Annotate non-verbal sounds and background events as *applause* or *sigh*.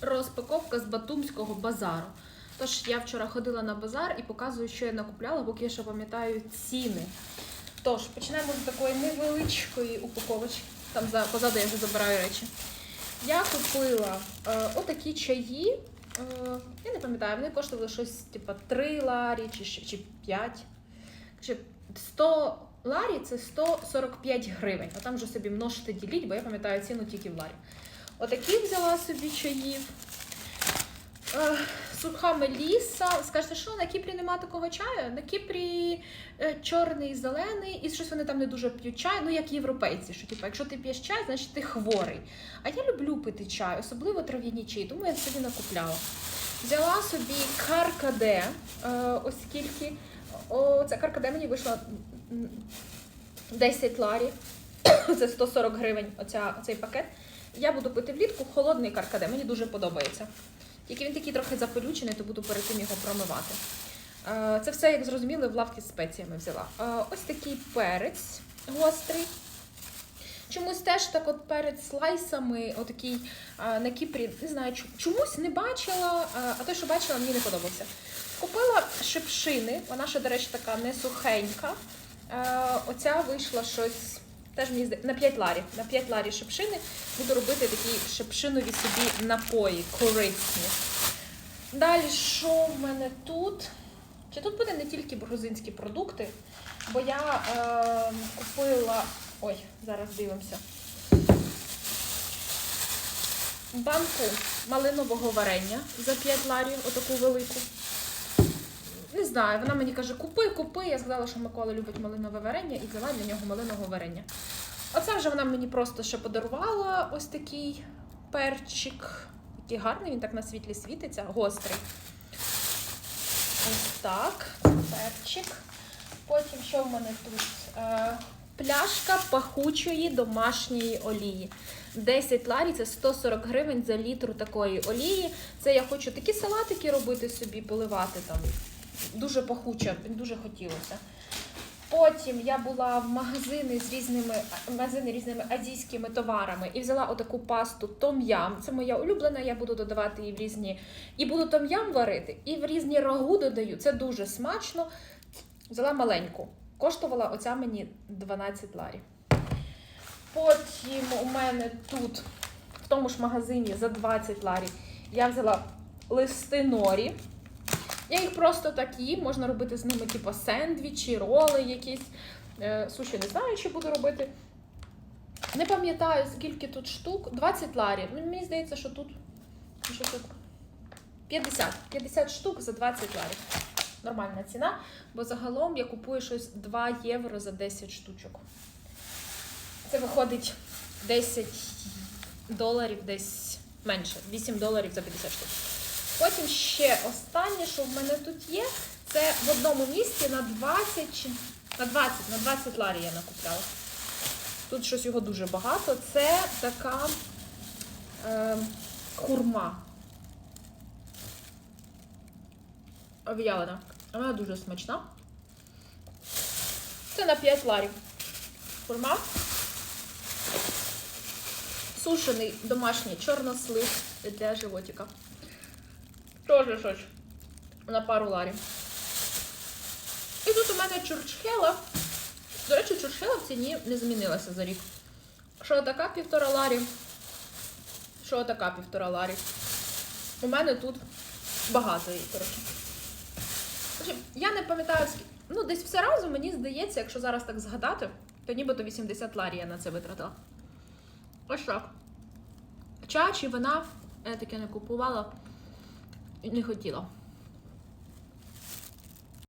розпаковка з Батумського базару. Тож я вчора ходила на базар і показую, що я накупляла, поки я ще пам'ятаю ціни. Тож, почнемо з такої невеличкої упаковочки. Там за, позаду я вже забираю речі. Я купила е, отакі чаї. Е, я не пам'ятаю, вони коштували щось типу 3 ларі чи, чи 5. 100 ларі це 145 гривень. А там вже собі множите діліть, бо я пам'ятаю ціну тільки в ларі. Отакі взяла собі чаїв. Е, Суха меліса. Скажете, що на Кіпрі нема такого чаю? На Кіпрі е, чорний, зелений, і щось вони там не дуже п'ють чай, ну як європейці. Що типу, якщо ти п'єш чай, значить ти хворий. А я люблю пити чай, особливо трав'яні чаї, тому я собі накупляла. Взяла собі каркаде, е, оскільки о, ця каркаде мені вийшла м, 10 ларів. *coughs* Це 140 гривень оця, оцей пакет. Я буду пити влітку холодний каркаде, мені дуже подобається. Тільки він такий трохи запелючений, то буду перед тим його промивати. Е, Це все, як зрозуміли, в лавки з спеціями взяла. Е, Ось такий перець гострий. Чомусь теж так от перед слайсами, отакий е, на Кіпрі, не знаю, чомусь не бачила, а той, що бачила, мені не подобався. Купила шипшини, вона ще, до речі, така не сухенька. Оця вийшла щось. Теж мені на 5 ларів. На 5 ларів шипшини буду робити такі шипшинові собі напої, корисні. Далі, що в мене тут? Чи тут буде не тільки грузинські продукти, бо я е, купила. Ой, зараз дивимося. Банку малинового варення за 5 ларів, отаку велику. Не знаю, вона мені каже, купи, купи. Я сказала, що Микола любить малинове варення і взяла для нього малинового варення. Оце вже вона мені просто ще подарувала ось такий перчик. Який гарний, він так на світлі світиться, гострий. Ось так, перчик. Потім що в мене тут? Е, пляшка пахучої домашньої олії. 10 ларі це 140 гривень за літру такої олії. Це я хочу такі салатики робити собі, поливати там. Дуже пахуче, дуже хотілося. Потім я була в магазини з різними магазини різними азійськими товарами і взяла отаку пасту том-ям. Це моя улюблена. Я буду додавати її в різні і буду том-ям варити, і в різні рагу додаю. Це дуже смачно. Взяла маленьку. Коштувала оця мені 12 ларів. Потім у мене тут, в тому ж магазині за 20 ларів, я взяла листи норі. Я їх просто так їм, можна робити з ними, типу, сендвічі, роли якісь. Е, суші не знаю, що буду робити. Не пам'ятаю, скільки тут штук. 20 ларів. Ну, Мені здається, що тут. Що тут? 50. 50 штук за 20 ларів. Нормальна ціна, бо загалом я купую щось 2 євро за 10 штучок. Це виходить 10 доларів десь менше. 8 доларів за 50 штук. Потім ще останнє, що в мене тут є, це в одному місці на 20 на 20, на 20 ларі я накупляла. Тут щось його дуже багато. Це така е, хурма. В'ялена. Вона дуже смачна. Це на 5 ларів. Хурма. Сушений домашній чорнослив для животика. Тоже щось на пару ларів. І тут у мене чурчхела. До речі, чурчхела в ціні не змінилася за рік. Що така півтора ларів? Що така півтора ларів? У мене тут багато її, коротше. Я не пам'ятаю. Ну, десь все разом, мені здається, якщо зараз так згадати, то нібито 80 ларів я на це витратила. Ось так. Ча чи вина я таке не купувала не хотіла.